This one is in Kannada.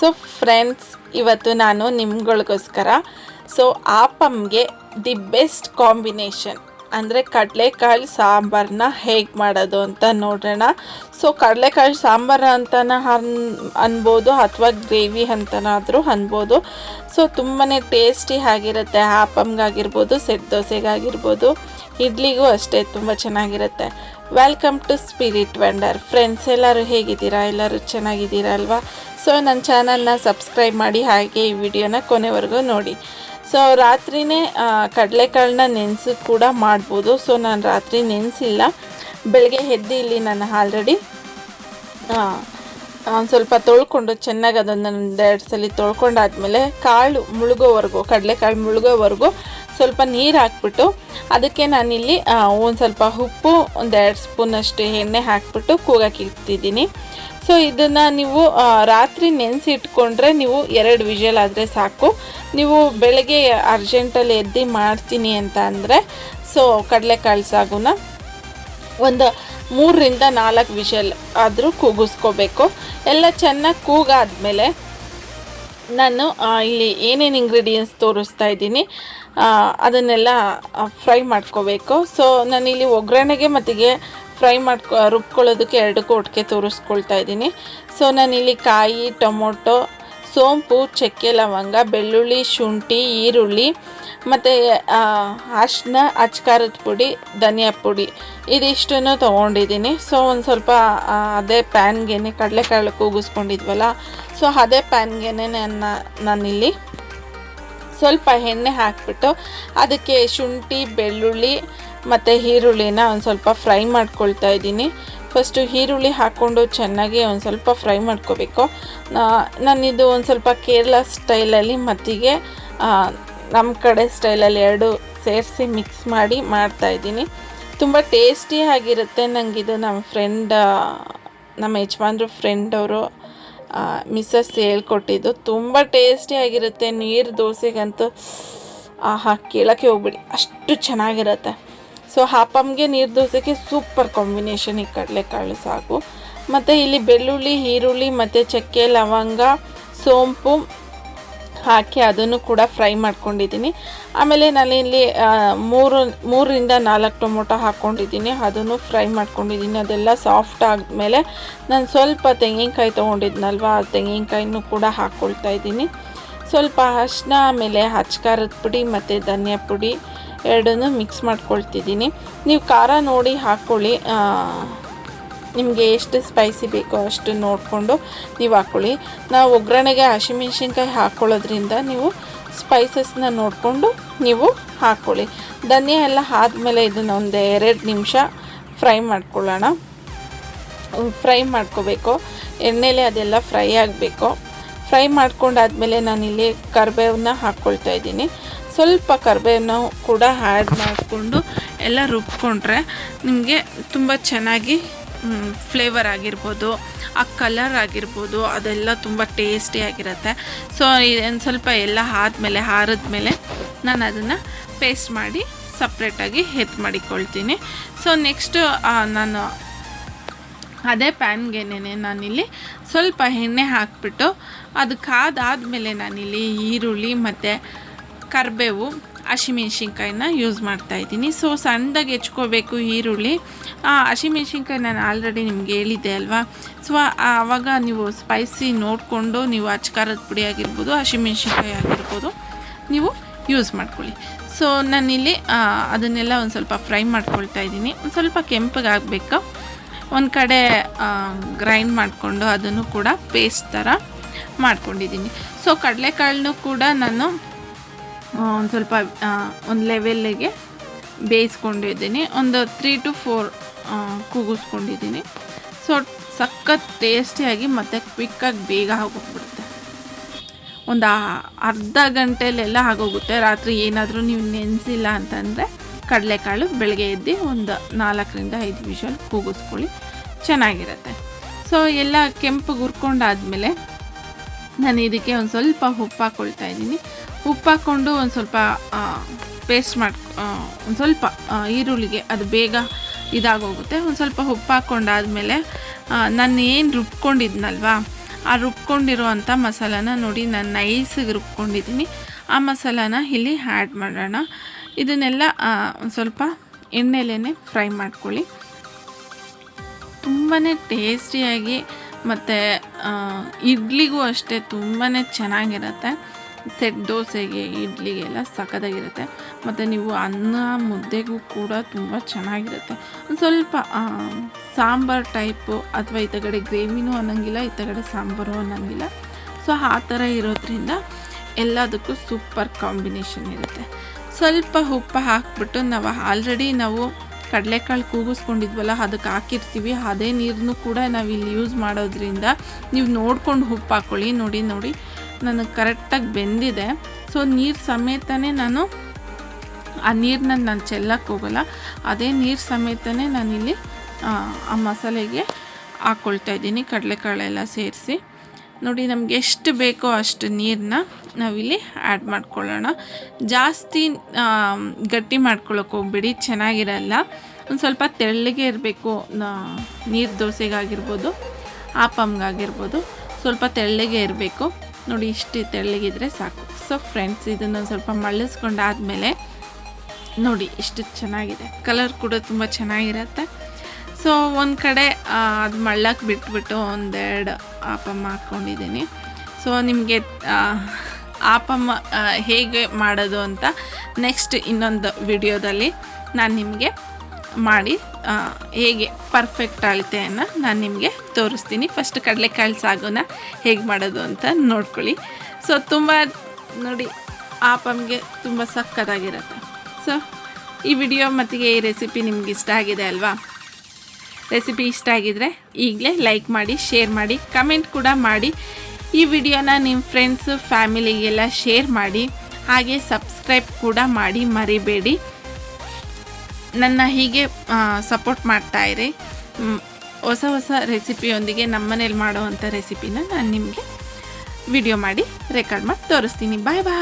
ಸೊ ಫ್ರೆಂಡ್ಸ್, ಇವತ್ತು ನಾನು ನಿಮ್ಗಳಿಗೋಸ್ಕರ ಸೊ ಆಪಮ್ಗೆ ದಿ ಬೆಸ್ಟ್ ಕಾಂಬಿನೇಷನ್, ಅಂದರೆ ಕಡಲೆಕಾಳು ಸಾಂಬಾರನ್ನ ಹೇಗೆ ಮಾಡೋದು ಅಂತ ನೋಡೋಣ ಸೊ ಕಡಲೆಕಾಳು ಸಾಂಬಾರು ಅಂತ ಅನ್, ಅನ್ಬೋದು ಅಥವಾ ಗ್ರೇವಿ ಅಂತನಾದರೂ ಅನ್ಬೋದು. ಸೊ ತುಂಬಾ ಟೇಸ್ಟಿ ಆಗಿರುತ್ತೆ, ಆಪಮ್ಗಾಗಿರ್ಬೋದು, ಸೆಟ್ ದೋಸೆಗಾಗಿರ್ಬೋದು, ಇಡ್ಲಿಗೂ ಅಷ್ಟೇ ತುಂಬ ಚೆನ್ನಾಗಿರುತ್ತೆ. Welcome to spirit wonder friends ಎಲ್ಲರೂ ಹೇಗಿದ್ದೀರಾ? ಎಲ್ಲರೂ ಚೆನ್ನಾಗಿದ್ದೀರಾ ಅಲ್ವಾ? ಸೊ ನನ್ನ ಚಾನಲ್ನ ಸಬ್ಸ್ಕ್ರೈಬ್ ಮಾಡಿ, ಹಾಗೆ ಈ ವಿಡಿಯೋನ ಕೊನೆವರೆಗೂ ನೋಡಿ. ಸೊ ರಾತ್ರಿನೇ ಕಡಲೆಕಾಳನ್ನ ನೆನೆಸಿ ಕೂಡ ಮಾಡ್ಬೋದು. ಸೊ ನಾನು ರಾತ್ರಿ ನೆನೆಸಿಲ್ಲ. ಬೆಳಗ್ಗೆ ಎದ್ದು ಇಲ್ಲಿ ನಾನು ಆಲ್ರೆಡಿ ಒಂದು ಸ್ವಲ್ಪ ತೊಳ್ಕೊಂಡು ಚೆನ್ನಾಗಿ ಅದನ್ನು ಎರಡು ಸಲ ತೊಳ್ಕೊಂಡಾದ್ಮೇಲೆ ಕಾಳು ಮುಳುಗೋವರೆಗೂ, ಕಡಲೆಕಾಳು ಮುಳುಗೋವರೆಗೂ ಸ್ವಲ್ಪ ನೀರು ಹಾಕ್ಬಿಟ್ಟು ಅದಕ್ಕೆ ನಾನಿಲ್ಲಿ ಒಂದು ಸ್ವಲ್ಪ ಉಪ್ಪು ಒಂದೆರಡು ಸ್ಪೂನಷ್ಟು ಎಣ್ಣೆ ಹಾಕ್ಬಿಟ್ಟು ಕೂಗಕ್ಕೆ ಸೊ ಇದನ್ನು ನೀವು ರಾತ್ರಿ ನೆನೆಸಿ ಇಟ್ಕೊಂಡ್ರೆ ನೀವು ಎರಡು ವಿಷಲ್ ಆದರೆ ಸಾಕು. ನೀವು ಬೆಳಗ್ಗೆ ಅರ್ಜೆಂಟಲ್ಲಿ ಎದ್ದು ಮಾಡ್ತೀನಿ ಅಂತ ಅಂದರೆ ಸೊ ಕಡಲೆಕಾಳು ಸಾಗುನ ಒಂದು ಮೂರರಿಂದ ನಾಲ್ಕು ವಿಷಲ್ ಆದರೂ ಕೂಗಿಸ್ಕೋಬೇಕು. ಎಲ್ಲ ಚೆನ್ನಾಗಿ ಕೂಗಾದ್ಮೇಲೆ ನಾನು ಇಲ್ಲಿ ಏನೇನು ಇಂಗ್ರೀಡಿಯೆಂಟ್ಸ್ ತೋರಿಸ್ತಾ ಇದ್ದೀನಿ ಅದನ್ನೆಲ್ಲ ಫ್ರೈ ಮಾಡ್ಕೋಬೇಕು. ಸೊ ನಾನಿಲ್ಲಿ ಒಗ್ಗರಣೆಗೆ ಮತ್ತಿಗೆ ಫ್ರೈ ಮಾಡ್ಕೊ, ರುಬ್ಕೊಳ್ಳೋದಕ್ಕೆ ಎರಡಕ್ಕೂ ಒಟ್ಟಿಗೆ ತೋರಿಸ್ಕೊಳ್ತಾ ಇದ್ದೀನಿ. ಸೊ ನಾನಿಲ್ಲಿ ಕಾಯಿ, ಟೊಮೊಟೊ, ಸೋಂಪು, ಚಕ್ಕೆ, ಲವಂಗ, ಬೆಳ್ಳುಳ್ಳಿ, ಶುಂಠಿ, ಈರುಳ್ಳಿ, ಮತ್ತು ಅರ್ಶಿನ ಅಚ್ಕಾರದ ಪುಡಿ, ಧನಿಯಾ ಪುಡಿ ಇದಿಷ್ಟನ್ನು ತೊಗೊಂಡಿದ್ದೀನಿ. ಸೊ ಒಂದು ಸ್ವಲ್ಪ ಅದೇ ಪ್ಯಾನ್ಗೆನೆ ಕಡಲೆಕಾಳು ಕೂಗಿಸ್ಕೊಂಡಿದ್ವಲ್ಲ ಸೊ ಅದೇ ಪ್ಯಾನ್ಗೆನೆ ನನ್ನ ನಾನಿಲ್ಲಿ. ಸ್ವಲ್ಪ ಎಣ್ಣೆ ಹಾಕಿಬಿಟ್ಟು ಅದಕ್ಕೆ ಶುಂಠಿ, ಬೆಳ್ಳುಳ್ಳಿ ಮತ್ತು ಈರುಳ್ಳಿನ ಒಂದು ಸ್ವಲ್ಪ ಫ್ರೈ ಮಾಡ್ಕೊಳ್ತಾ ಇದ್ದೀನಿ. ಫಸ್ಟು ಈರುಳ್ಳಿ ಹಾಕ್ಕೊಂಡು ಚೆನ್ನಾಗಿ ಒಂದು ಸ್ವಲ್ಪ ಫ್ರೈ ಮಾಡ್ಕೋಬೇಕು. ನಾನಿದು ಒಂದು ಸ್ವಲ್ಪ ಕೇರಳ ಸ್ಟೈಲಲ್ಲಿ ಮತ್ತಿಗೆ ನಮ್ಮ ಕಡೆ ಸ್ಟೈಲಲ್ಲಿ ಎರಡು ಸೇರಿಸಿ ಮಿಕ್ಸ್ ಮಾಡಿ ಮಾಡ್ತಾಯಿದ್ದೀನಿ ತುಂಬ ಟೇಸ್ಟಿಯಾಗಿರುತ್ತೆ ನನಗಿದು ನಮ್ಮ ಫ್ರೆಂಡ್, ನಮ್ಮ ಯಜಮಾನ್ರು ಫ್ರೆಂಡ್ ಅವರು ಮಿಸ್ಸಸ್ ಹೇಳ್ಕೊಟ್ಟಿದ್ದು. ತುಂಬ ಟೇಸ್ಟಿ ಆಗಿರುತ್ತೆ ನೀರು ದೋಸೆಗಂತೂ. ಆಹಾ, ಕೇಳೋಕ್ಕೆ ಹೋಗ್ಬಿಡಿ. ಅಷ್ಟು ಚೆನ್ನಾಗಿರುತ್ತೆ. ಸೊ ಹಾಪಮ್ಗೆ ನೀರು ದೋಸೆಗೆ ಸೂಪರ್ ಕಾಂಬಿನೇಷನ್ ಈ ಕಡಲೆಕಾಳು ಸಾಕು ಮತ್ತು ಇಲ್ಲಿ ಬೆಳ್ಳುಳ್ಳಿ, ಈರುಳ್ಳಿ, ಮತ್ತು ಚಕ್ಕೆ, ಲವಂಗ, ಸೋಂಪು ಹಾಕಿ ಅದನ್ನು ಕೂಡ ಫ್ರೈ ಮಾಡ್ಕೊಂಡಿದ್ದೀನಿ. ಆಮೇಲೆ ನಾನು ಇಲ್ಲಿ ಮೂರು, ಮೂರರಿಂದ ನಾಲ್ಕು ಟೊಮೊಟೊ ಹಾಕ್ಕೊಂಡಿದ್ದೀನಿ ಅದನ್ನು ಫ್ರೈ ಮಾಡ್ಕೊಂಡಿದ್ದೀನಿ. ಅದೆಲ್ಲ ಸಾಫ್ಟ್ ಆದಮೇಲೆ ನಾನು ಸ್ವಲ್ಪ ತೆಂಗಿನಕಾಯಿ ತೊಗೊಂಡಿದ್ನಲ್ವ, ಆ ತೆಂಗಿನಕಾಯಿನೂ ಕೂಡ ಹಾಕ್ಕೊಳ್ತಾ ಇದ್ದೀನಿ. ಸ್ವಲ್ಪ ಅರಿಶಿನ, ಆಮೇಲೆ ಹಚ್ಕಾರದ ಪುಡಿ ಮತ್ತು ಧನಿಯಾ ಪುಡಿ ಎರಡನ್ನೂ ಮಿಕ್ಸ್ ಮಾಡ್ಕೊಳ್ತಿದ್ದೀನಿ. ನೀವು ಖಾರ ನೋಡಿ ಹಾಕ್ಕೊಳ್ಳಿ ನಿಮಗೆ ಎಷ್ಟು ಸ್ಪೈಸಿ ಬೇಕೋ ಅಷ್ಟು ನೋಡಿಕೊಂಡು ನೀವು ಹಾಕ್ಕೊಳ್ಳಿ ನಾವು ಒಗ್ಗರಣೆಗೆ ಹಸಿಮೆಣ್ಸಿನ್ಕಾಯಿ ಹಾಕ್ಕೊಳ್ಳೋದ್ರಿಂದ ನೀವು ಸ್ಪೈಸಸ್ನ ನೋಡಿಕೊಂಡು ನೀವು ಹಾಕ್ಕೊಳ್ಳಿ ಧನಿಯಾ ಎಲ್ಲ ಆದಮೇಲೆ ಇದನ್ನು ಒಂದು ಎರಡು ನಿಮಿಷ ಫ್ರೈ ಮಾಡ್ಕೊಳ್ಳೋಣ. ಫ್ರೈ ಮಾಡ್ಕೋಬೇಕು. ಎಣ್ಣೆಲೆ ಅದೆಲ್ಲ ಫ್ರೈ ಆಗಬೇಕು. ಫ್ರೈ ಮಾಡ್ಕೊಂಡಾದ್ಮೇಲೆ ನಾನಿಲ್ಲಿ ಕರಿಬೇವನ್ನ ಹಾಕ್ಕೊಳ್ತಾ ಇದ್ದೀನಿ. ಸ್ವಲ್ಪ ಕರಿಬೇವನ್ನ ಕೂಡ ಆ್ಯಡ್ ಮಾಡಿಕೊಂಡು ಎಲ್ಲ ರುಬ್ಕೊಂಡ್ರೆ ನಿಮಗೆ ತುಂಬ ಚೆನ್ನಾಗಿ ಫ್ಲೇವರ್ ಆಗಿರ್ಬೋದು, ಆ ಕಲರ್ ಆಗಿರ್ಬೋದು, ಅದೆಲ್ಲ ತುಂಬ ಟೇಸ್ಟಿಯಾಗಿರುತ್ತೆ ಸೊ ಒಂದು ಸ್ವಲ್ಪ ಎಲ್ಲ ಆದಮೇಲೆ, ಆರಿದ್ಮೇಲೆ ನಾನು ಅದನ್ನು ಪೇಸ್ಟ್ ಮಾಡಿ ಸಪ್ರೇಟಾಗಿ ಎತ್ತು ಮಾಡಿಕೊಳ್ತೀನಿ. ಸೊ ನೆಕ್ಸ್ಟು ನಾನು ಅದೇ ಪ್ಯಾನ್ಗೆನೆ ನಾನಿಲ್ಲಿ ಸ್ವಲ್ಪ ಎಣ್ಣೆ ಹಾಕ್ಬಿಟ್ಟು ಅದು ಕಾದಾದಮೇಲೆ ನಾನಿಲ್ಲಿ ಈರುಳ್ಳಿ ಮತ್ತು ಕರಿಬೇವು ಹಸಿಮೆಣ್ಸಿನ್ಕಾಯಿನ ಯೂಸ್ ಮಾಡ್ತಾ ಇದ್ದೀನಿ. ಸೊ ಸಣ್ಣದಾಗಿ ಹೆಚ್ಕೋಬೇಕು ಈರುಳ್ಳಿ. ಹಸಿಮೆಣ್ಸಿನ್ಕಾಯಿ ನಾನು ಆಲ್ರೆಡಿ ನಿಮ್ಗೆ ಹೇಳಿದ್ದೆ ಅಲ್ವಾ? ಸೊ ಆವಾಗ ನೀವು ಸ್ಪೈಸಿ ನೋಡಿಕೊಂಡು ನೀವು ಅಚ್ಕಾರದ ಪುಡಿ ಆಗಿರ್ಬೋದು, ಹಸಿಮೆಣ್ಸಿನ್ಕಾಯಿ ಆಗಿರ್ಬೋದು, ನೀವು ಯೂಸ್ ಮಾಡ್ಕೊಳ್ಳಿ. ಸೊ ನಾನಿಲ್ಲಿ ಅದನ್ನೆಲ್ಲ ಒಂದು ಸ್ವಲ್ಪ ಫ್ರೈ ಮಾಡ್ಕೊಳ್ತಾ ಇದ್ದೀನಿ. ಒಂದು ಸ್ವಲ್ಪ ಕೆಂಪಗಾಗಬೇಕು ಒಂದು ಕಡೆ ಗ್ರೈಂಡ್ ಮಾಡಿಕೊಂಡು ಅದನ್ನು ಕೂಡ ಪೇಸ್ಟ್ ಥರ ಮಾಡ್ಕೊಂಡಿದ್ದೀನಿ. ಸೊ ಕಡಲೆಕಾಳನ್ನು ಕೂಡ ನಾನು ಒಂದು ಸ್ವಲ್ಪ ಒಂದು ಲೆವೆಲ್ಲಿಗೆ ಬೇಯಿಸ್ಕೊಂಡಿದ್ದೀನಿ. ಒಂದು ತ್ರೀ ಟು ಫೋರ್ ಕೂಗಿಸ್ಕೊಂಡಿದ್ದೀನಿ ಸೊ ಸಖತ್ ಟೇಸ್ಟಿಯಾಗಿ ಮತ್ತು ಕ್ವಿಕ್ಕಾಗಿ ಬೇಗ ಆಗೋಗ್ಬಿಡುತ್ತೆ. ಒಂದು ಅರ್ಧ ಗಂಟೆಲೆಲ್ಲ ಆಗೋಗುತ್ತೆ. ರಾತ್ರಿ ಏನಾದರೂ ನೀವು ನೆನೆಸಿಲ್ಲ ಅಂತಂದರೆ ಕಡಲೆಕಾಳು ಬೆಳಗ್ಗೆ ಎದ್ದು ಒಂದು ನಾಲ್ಕರಿಂದ ಐದು ವಿಷಲ್ ಕೂಗಿಸ್ಕೊಳ್ಳಿ ಚೆನ್ನಾಗಿರುತ್ತೆ. ಸೊ ಎಲ್ಲ ಕೆಂಪು ಹುರ್ಕೊಂಡಾದ್ಮೇಲೆ ನಾನು ಇದಕ್ಕೆ ಒಂದು ಸ್ವಲ್ಪ ಉಪ್ಪು ಹಾಕ್ಕೊಳ್ತಾ ಇದ್ದೀನಿ. ಉಪ್ಪು ಹಾಕ್ಕೊಂಡು ಒಂದು ಸ್ವಲ್ಪ ಪೇಸ್ಟ್ ಮಾಡಿ ಒಂದು ಸ್ವಲ್ಪ ಈರುಳ್ಳಿಗೆ ಅದು ಬೇಗ ಇದಾಗೋಗುತ್ತೆ. ಒಂದು ಸ್ವಲ್ಪ ಉಪ್ಪು ಹಾಕ್ಕೊಂಡಾದಮೇಲೆ ನಾನು ಏನು ರುಬ್ಕೊಂಡಿದ್ನಲ್ವಾ, ಆ ರುಬ್ಕೊಂಡಿರುವಂಥ ಮಸಾಲಾನ ನೋಡಿ ನಾನು ನೈಸಿಗೆ ರುಬ್ಕೊಂಡಿದ್ದೀನಿ. ಆ ಮಸಾಲಾನ ಇಲ್ಲಿ ಆ್ಯಡ್ ಮಾಡೋಣ. ಇದನ್ನೆಲ್ಲ ಒಂದು ಸ್ವಲ್ಪ ಎಣ್ಣೆಲೇ ಫ್ರೈ ಮಾಡ್ಕೊಳ್ಳಿ. ತುಂಬಾ ಟೇಸ್ಟಿಯಾಗಿ ಮತ್ತು ಇಡ್ಲಿಗೂ ಅಷ್ಟೇ ತುಂಬಾ ಚೆನ್ನಾಗಿರುತ್ತೆ. ಸೆಟ್ ದೋಸೆಗೆ, ಇಡ್ಲಿಗೆಲ್ಲ ಸಖತ್ತಾಗಿರುತ್ತೆ. ಮತ್ತು ನೀವು ಅನ್ನ, ಮುದ್ದೆಗೂ ಕೂಡ ತುಂಬ ಚೆನ್ನಾಗಿರುತ್ತೆ. ಸ್ವಲ್ಪ ಸಾಂಬಾರು ಟೈಪು ಅಥವಾ ಈ ತಗಡೆ ಗ್ರೇವಿನೂ ಅನ್ನೋಂಗಿಲ್ಲ, ಈ ತಗಡೆ ಸಾಂಬಾರು ಅನ್ನೋಂಗಿಲ್ಲ. ಸೊ, ಆ ಥರ ಇರೋದ್ರಿಂದ ಎಲ್ಲದಕ್ಕೂ ಸೂಪರ್ ಕಾಂಬಿನೇಷನ್ ಇರುತ್ತೆ. ಸ್ವಲ್ಪ ಉಪ್ಪು ಹಾಕ್ಬಿಟ್ಟು ನಾವು ಆಲ್ರೆಡಿ ನಾವು ಕಡಲೆಕಾಳು ಕೂಗಿಸ್ಕೊಂಡಿದ್ವಲ್ಲ, ಅದಕ್ಕೆ ಹಾಕಿರ್ತೀವಿ. ಅದೇ ನೀರನ್ನು ಕೂಡ ನಾವು ಇಲ್ಲಿ ಯೂಸ್ ಮಾಡೋದ್ರಿಂದ ನೀವು ನೋಡ್ಕೊಂಡು ಉಪ್ಪು ಹಾಕ್ಕೊಳ್ಳಿ ನೋಡಿ ನೋಡಿ, ನನಗೆ ಕರೆಕ್ಟಾಗಿ ಬೆಂದಿದೆ. ಸೊ ನೀರು ಸಮೇತನೇ ನಾನು ಆ ನೀರನ್ನ ನಾನು ಚೆಲ್ಲಕ್ಕೆ ಹೋಗಲ್ಲ. ಅದೇ ನೀರು ಸಮೇತನೇ ನಾನಿಲ್ಲಿ ಆ ಮಸಾಲೆಗೆ ಹಾಕ್ಕೊಳ್ತಾ ಇದ್ದೀನಿ. ಕಡಲೆಕಾಳೆಲ್ಲ ಸೇರಿಸಿ. ನೋಡಿ, ನಮಗೆ ಎಷ್ಟು ಬೇಕೋ ಅಷ್ಟು ನೀರನ್ನ ನಾವಿಲ್ಲಿ ಆ್ಯಡ್ ಮಾಡ್ಕೊಳ್ಳೋಣ. ಜಾಸ್ತಿ ಗಟ್ಟಿ ಮಾಡ್ಕೊಳ್ಳೋಕೆ ಹೋಗ್ಬಿಡಿ, ಚೆನ್ನಾಗಿರಲ್ಲ. ಒಂದು ಸ್ವಲ್ಪ ತೆಳ್ಳಗೆ ಇರಬೇಕು. ನೀರು ದೋಸೆಗಾಗಿರ್ಬೋದು, ಆಪಮ್ಗಾಗಿರ್ಬೋದು, ಸ್ವಲ್ಪ ತೆಳ್ಳಗೆ ಇರಬೇಕು. ನೋಡಿ, ಇಷ್ಟು ತೆಳ್ಳಗಿದ್ರೆ ಸಾಕು. ಸೊ ಫ್ರೆಂಡ್ಸ್ ಇದನ್ನು ಸ್ವಲ್ಪ ಮಳ್ಳಿಸ್ಕೊಂಡಾದಮೇಲೆ ನೋಡಿ, ಇಷ್ಟು ಚೆನ್ನಾಗಿದೆ. ಕಲರ್ ಕೂಡ ತುಂಬ ಚೆನ್ನಾಗಿರುತ್ತೆ. ಸೊ ಒಂದು ಕಡೆ ಅದು ಮಳ್ಳಕ್ಕೆ ಬಿಟ್ಬಿಟ್ಟು ಒಂದೆರಡು ಆಪಮ್ಮ ಹಾಕ್ಕೊಂಡಿದ್ದೀನಿ ಸೊ ನಿಮಗೆ ಆಪಮ್ಮ ಹೇಗೆ ಮಾಡೋದು ಅಂತ ನೆಕ್ಸ್ಟ್ ಇನ್ನೊಂದು ವಿಡಿಯೋದಲ್ಲಿ ನಾನು ನಿಮಗೆ ಮಾಡಿ ಹೇಗೆ ಪರ್ಫೆಕ್ಟ್ ಅಳತೆಯನ್ನು ನಾನು ನಿಮಗೆ ತೋರಿಸ್ತೀನಿ. ಫಸ್ಟ್ ಕಡಲೆಕಾಳು ಸಾಗುನ ಹೇಗೆ ಮಾಡೋದು ಅಂತ ನೋಡ್ಕೊಳ್ಳಿ. ಸೊ ತುಂಬ ನೋಡಿ, ಆಪಮ್ಗೆ ತುಂಬ ಸಕ್ಕತ್ತಾಗಿರುತ್ತೆ ಸೊ ಈ ವಿಡಿಯೋ ಮತ್ತಿಗೆ ಈ ರೆಸಿಪಿ ನಿಮ್ಗೆ ಇಷ್ಟ ಆಗಿದೆ ಅಲ್ವಾ? ರೆಸಿಪಿ ಇಷ್ಟ ಆಗಿದರೆ ಈಗಲೇ ಲೈಕ್ ಮಾಡಿ, ಶೇರ್ ಮಾಡಿ, ಕಮೆಂಟ್ ಕೂಡ ಮಾಡಿ. ಈ ವಿಡಿಯೋನ ನಿಮ್ಮ ಫ್ರೆಂಡ್ಸು ಫ್ಯಾಮಿಲಿಗೆಲ್ಲ ಶೇರ್ ಮಾಡಿ. ಹಾಗೆ ಸಬ್ಸ್ಕ್ರೈಬ್ ಕೂಡ ಮಾಡಿ ಮರಿಬೇಡಿ. ನನ್ನ ಹೀಗೆ ಸಪೋರ್ಟ್ ಮಾಡ್ತಾಯಿರಿ ಹೊಸ ಹೊಸ ರೆಸಿಪಿಯೊಂದಿಗೆ ನಮ್ಮನೇಲಿ ಮಾಡುವಂಥ ರೆಸಿಪಿನ ನಾನು ನಿಮಗೆ ವಿಡಿಯೋ ಮಾಡಿ ರೆಕಾರ್ಡ್ ಮಾಡಿ ತೋರಿಸ್ತೀನಿ. ಬಾಯ್ ಬಾಯ್